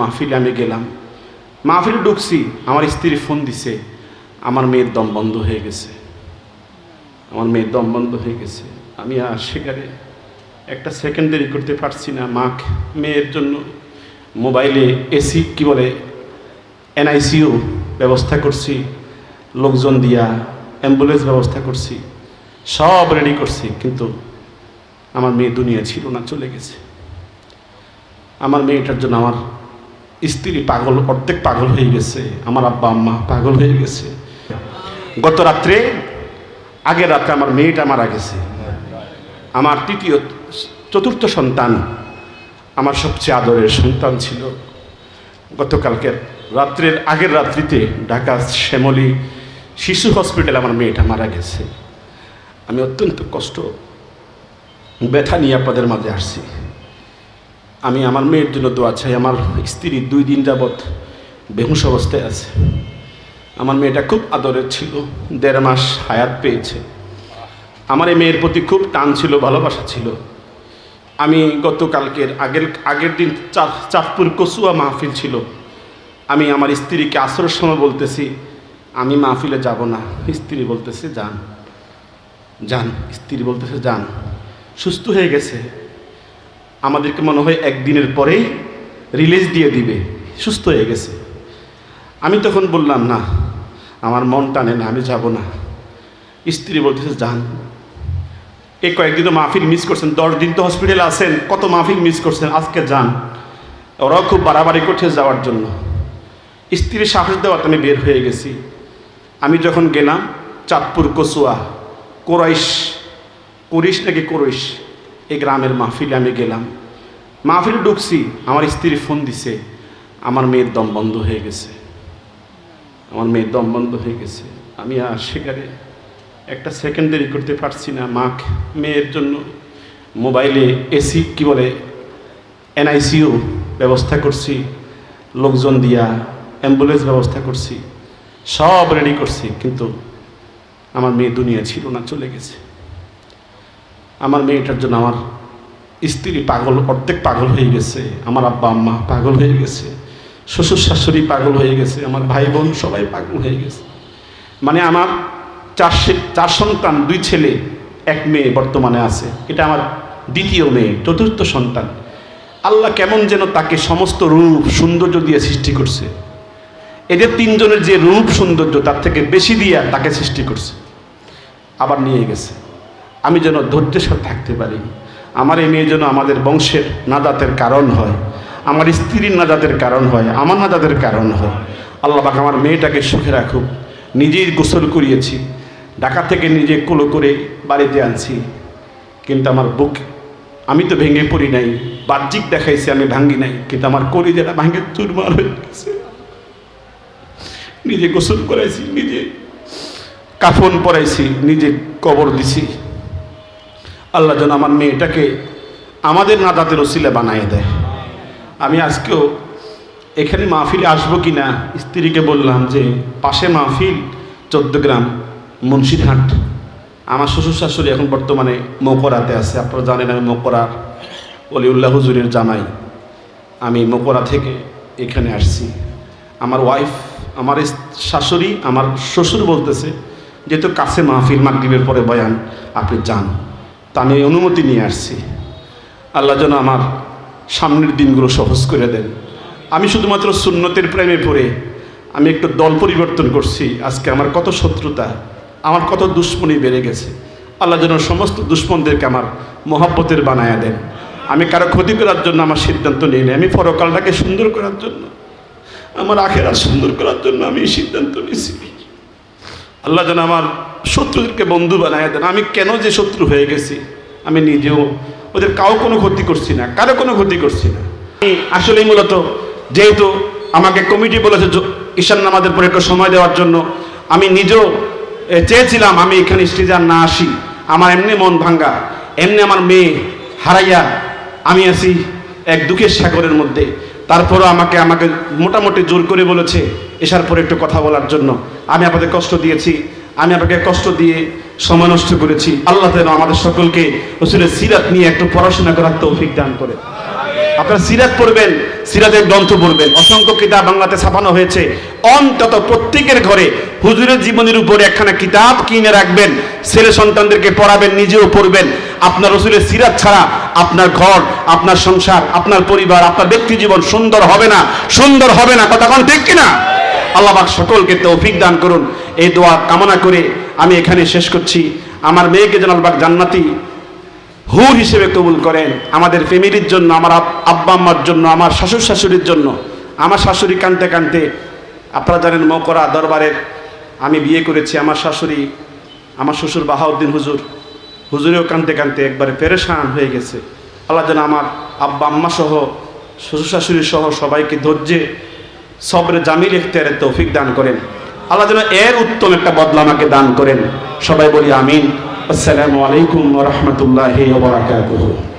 মাহফিলে আমি গেলাম। মাহফিলে ঢুকছি, আমার স্ত্রী ফোন দিছে, আমার মেয়ের দম বন্ধ হয়ে গেছে। আমার মেয়ের দম বন্ধ হয়ে গেছে। আমি আর সেখানে একটা সেকেন্ডারি করতে পারছি না। মা, মেয়ের জন্য মোবাইলে এসি কি বলে এনআইসিউ ব্যবস্থা করছি, লোকজন দিয়া অ্যাম্বুলেন্স ব্যবস্থা করছি, সব রেডি করছি, কিন্তু আমার মেয়ে দুনিয়া ছিল না, চলে গেছে। আমার মেয়েটার জন্য আমার স্ত্রী পাগল, অর্ধেক পাগল হয়ে গেছে, আমার আব্বা আম্মা পাগল হয়ে গেছে। গত রাত্রে, আগের রাত্রে আমার মেয়েটা মারা গেছে। আমার তৃতীয়, চতুর্থ সন্তান আমার সবচেয়ে আদরের সন্তান ছিল। গতকালকের রাত্রের আগের রাত্রিতে ঢাকা শ্যামলী শিশু হসপিটালে আমার মেয়েটা মারা গেছে। আমি অত্যন্ত কষ্ট, ব্যথা নিয়ে আপনাদের মাঝে আসছি। আমি আমার মেয়ের জন্য দোয়া চাই। আমার স্ত্রী দুই দিন যাবৎ বেহুশ অবস্থায় আছে। আমার মেয়েটা খুব আদরের ছিল, দেড় মাস হায়াত পেয়েছে। আমার এই মেয়ের প্রতি খুব টান ছিল, ভালোবাসা ছিল। আমি গতকালকের আগের আগের দিন চাঁদ চাঁদপুর কসুয়া মাহফিল ছিল। আমি আমার স্ত্রীকে আসরের সময় বলতেছি, আমি মাহফিলে যাব না। স্ত্রী বলতেছে, যান। যান, স্ত্রী বলতেছে, যান। সুস্থ হয়ে গেছে। আমাদেরকে মনে হয় একদিনের পরেই রিলিজ দিয়ে দিবে। সুস্থ হয়ে গেছে। আমি তখন বললাম, না, আমার মন টানে না, আমি যাব না। স্ত্রী বলতেছে যান এ কয়েকদিন তো মাহফিল মিস করছেন, দশ দিন তো হসপিটালে আছেন, কত মাহফিল মিস করছেন, আজকে যান। ওরাও খুব বাড়াবাড়ি করছে যাওয়ার জন্য। স্ত্রীর সাহস দেওয়াতে আমি বের হয়ে গেছি। আমি যখন গেলাম, চাঁদপুর, কচুয়া, কোরাইশ কুরিশ নাকি কুরিশ এই গ্রামের মাহফিলে আমি গেলাম। মাহফিলে ঢুকছি, আমার স্ত্রী ফোন দিছে, আমার মেয়ের দম বন্ধ হয়ে গেছে। আমার মেয়ের দম বন্ধ হয়ে গেছে। আমি আর সেখানে একটা সেকেন্ডারি করতে পারছি না। মা, মেয়ের জন্য মোবাইলে এসি কি বলে এনআইসিউ ব্যবস্থা করছি, লোকজন দিয়া অ্যাম্বুলেন্স ব্যবস্থা করছি, সব রেডি করছি, কিন্তু আমার মেয়ে দুনিয়া ছিল না, চলে গেছে। আমার মেয়েটার জন্য আমার স্ত্রী পাগল, অর্ধেক পাগল হয়ে গেছে, আমার আব্বা আম্মা পাগল হয়ে গেছে, শ্বশুর শাশুড়ি পাগল হয়ে গেছে, আমার ভাই বোন সবাই পাগল হয়ে গেছে। মানে আমার চার চার সন্তান, দুই ছেলে, এক মেয়ে বর্তমানে আছে। এটা আমার দ্বিতীয় মেয়ে, চতুর্থ সন্তান। আল্লাহ কেমন যেন তাকে সমস্ত রূপ সৌন্দর্য দিয়ে সৃষ্টি করছে। এদের তিনজনের যে রূপ সৌন্দর্য, তার থেকে বেশি দিয়ে তাকে সৃষ্টি করছে। আবার নিয়ে গেছে। আমি যেন ধৈর্যের সাথে থাকতে পারি। আমার এই মেয়ে যেন আমাদের বংশের নাদাতের কারণ হয়। আমার স্ত্রীর নাদাতের কারণ হয়, আমার নাদাতের কারণ হয়। আল্লাহ পাক আমার মেয়েটাকে সুখে রাখুক। নিজেই গোসল করিয়েছি। ঢাকা থেকে নিজে কুলো করে বাড়িতে আনছি। কিন্তু আমার বুক, আমি তো ভেঙে পড়ি নাই। বাহ্যিক দেখাইছি, আমি ভাঙ্গি নাই। কিন্তু আমার কলিজাটা ভাঙে চুরমার হয়ে গেছে। নিজে গোসল করাইছি, নিজে কাফন পরাইছি, নিজে কবর দিছি। আল্লাহ যেন আমার মেয়েটাকে আমাদের নাদাতের ওসিলা বানায় দেয়। আমি আজকেও এখানে মাহফিলে আসব কি না স্ত্রীকে বললাম যে, পাশে মাহফিল চোদ্দগ্রাম মুন্সিরহাট আমার শ্বশুর শাশুড়ি এখন বর্তমানে মকরাতে আছে। আপনারা জানেন আমি মকরার অলিউল্লাহ হুজুরের জামাই। আমি মকরা থেকে এখানে আসছি। আমার ওয়াইফ আমার শাশুড়ি, আমার শ্বশুর বলতেছে যেহেতু কাছে মাহফিল মাগরিবের পরে বয়ান, আপনি যান। তা আমি অনুমতি নিয়ে আসছি। আল্লাহ যেন আমার সামনের দিনগুলো সহজ করে দেন। আমি শুধুমাত্র সুন্নতের প্রেমে পড়ে আমি একটু দল পরিবর্তন করছি। আজকে আমার কত শত্রুতা, আমার কত দুশ্মনী বেড়ে গেছে। আল্লাহ যেন সমস্ত দুশ্মনদেরকে আমার মহাব্বতের বানায়া দেন। আমি কারও ক্ষতি করার জন্য আমার সিদ্ধান্ত নিই না আমি পরকালটাকে সুন্দর করার জন্য, আমার আখেরা সুন্দর করার জন্য আমি সিদ্ধান্ত নিয়েছি। আল্লাহ যেন আমার শত্রুদেরকে বন্ধু বানায় দেন। আমি কেন যে শত্রু হয়ে গেছি, আমি নিজেও ওদের কাউ কোনো ক্ষতি করছি না, কারও কোনো ক্ষতি করছি না। আমি আসলেই মূলত যেহেতু আমাকে কমিটি বলেছে ঈশান নামাজের পরে একটু সময় দেওয়ার জন্য, আমি নিজেও চেয়েছিলাম আমি এখানে স্টেজে আর না আসি। আমার এমনি মন ভাঙ্গা, এমনি আমার মেয়ে হারাইয়া আমি আছি এক দুঃখের সাগরের মধ্যে। তারপরও আমাকে আমাকে মোটামুটি জোর করে বলেছে এসার পরে একটু কথা বলার জন্য। আমি আপনাদের কষ্ট দিয়েছি, আমি আপনাকে কষ্ট দিয়ে সময় নষ্ট করেছি। আল্লাহ যেন আমাদের সকলকে রসুলের সিরাত নিয়ে একটু পড়াশোনা করার তৌফিক দান করে। আপনারা সিরাত পড়বেন, সিরাতের গ্রন্থ পড়বেন। অসংখ্য কিতাব বাংলাতে ছাপানো হয়েছে। অন্তত প্রত্যেকের ঘরে হুজুরের জীবনের উপরে একখানা কিতাব কিনে রাখবেন। ছেলে সন্তানদেরকে পড়াবেন, নিজেও পড়বেন। আপনার রসুলের সিরাত ছাড়া আপনার ঘর, আপনার সংসার, আপনার পরিবার, আপনার ব্যক্তি জীবন সুন্দর হবে না। সুন্দর হবে না। কথা কোন ঠিক কিনা? আল্লাহ পাক সকলকে তৌফিক দান করুন। এই দোয়া কামনা করে আমি এখানে শেষ করছি। আমার মেয়েকে যেন আল্লাহ পাক জান্নাতি হুর হিসেবে কবুল করেন। আমাদের ফ্যামিলির জন্য, আমার আব- আব্বা আম্মার জন্য, আমার শ্বশুর শাশুড়ির জন্য, আমার শাশুড়ি কানতে কানতে আপনারা জানেন মকরা দরবারের আমি বিয়ে করেছি। আমার শাশুড়ি, আমার শ্বশুর বাহাউদ্দিন হুজুর, হুজুরেও কানতে কানতে একবারে পেরেশান হয়ে গেছে। আল্লাহ যেন আমার আব্বা আম্মা সহ শ্বশুর শাশুড়ি সহ সবাইকে ধৈর্যে সবরে জামিল ইখতিয়ারের তৌফিক দান করেন। আল্লাহ যেন এর উত্তম একটা বদলা আমাকে দান করেন। সবাই বলি আমিন। আসসালামু আলাইকুম রাহমাতুল্লাহি বারাকাতুহু।